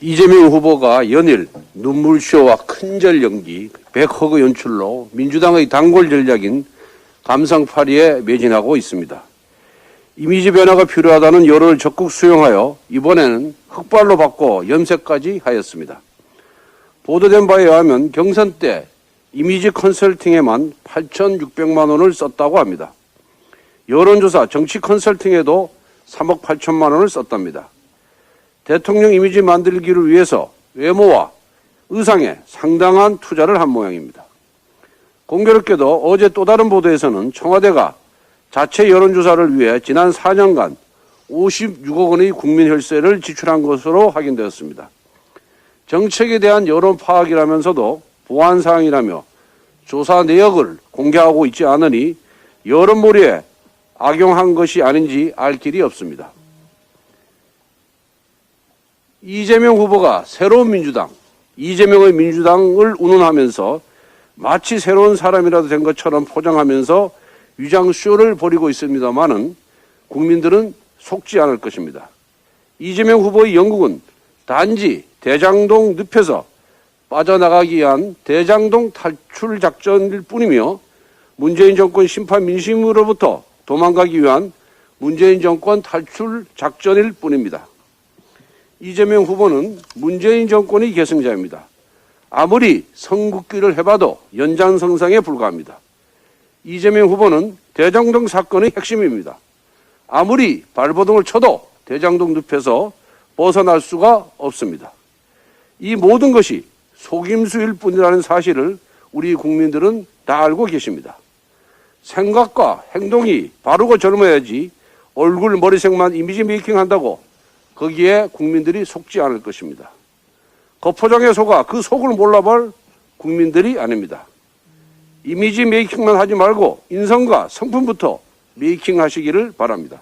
이재명 후보가 연일 눈물쇼와 큰절 연기, 백허그 연출로 민주당의 단골 전략인 감상파리에 매진하고 있습니다. 이미지 변화가 필요하다는 여론을 적극 수용하여 이번에는 흑발로 바꿔 염색까지 하였습니다. 보도된 바에 의하면 경선 때 이미지 컨설팅에만 8,600만 원을 썼다고 합니다. 여론조사 정치 컨설팅에도 3억 8천만 원을 썼답니다. 대통령 이미지 만들기를 위해서 외모와 의상에 상당한 투자를 한 모양입니다. 공교롭게도 어제 또 다른 보도에서는 청와대가 자체 여론조사를 위해 지난 4년간 56억 원의 국민 혈세를 지출한 것으로 확인되었습니다. 정책에 대한 여론 파악이라면서도 보안 사항이라며 조사 내역을 공개하고 있지 않으니 여론몰이에 악용한 것이 아닌지 알 길이 없습니다. 이재명 후보가 새로운 민주당, 이재명의 민주당을 운운하면서 마치 새로운 사람이라도 된 것처럼 포장하면서 위장쇼를 벌이고 있습니다마는 국민들은 속지 않을 것입니다. 이재명 후보의 영국은 단지 대장동 늪에서 빠져나가기 위한 대장동 탈출 작전일 뿐이며 문재인 정권 심판 민심으로부터 도망가기 위한 문재인 정권 탈출 작전일 뿐입니다. 이재명 후보는 문재인 정권의 계승자입니다. 아무리 선국기를 해봐도 연장성상에 불과합니다. 이재명 후보는 대장동 사건의 핵심입니다. 아무리 발버둥을 쳐도 대장동 늪에서 벗어날 수가 없습니다. 이 모든 것이 속임수일 뿐이라는 사실을 우리 국민들은 다 알고 계십니다. 생각과 행동이 바르고 젊어야지 얼굴 머리색만 이미지 메이킹 한다고 거기에 국민들이 속지 않을 것입니다. 거포장에 속아 그 속을 몰라볼 국민들이 아닙니다. 이미지 메이킹만 하지 말고 인성과 성품부터 메이킹 하시기를 바랍니다.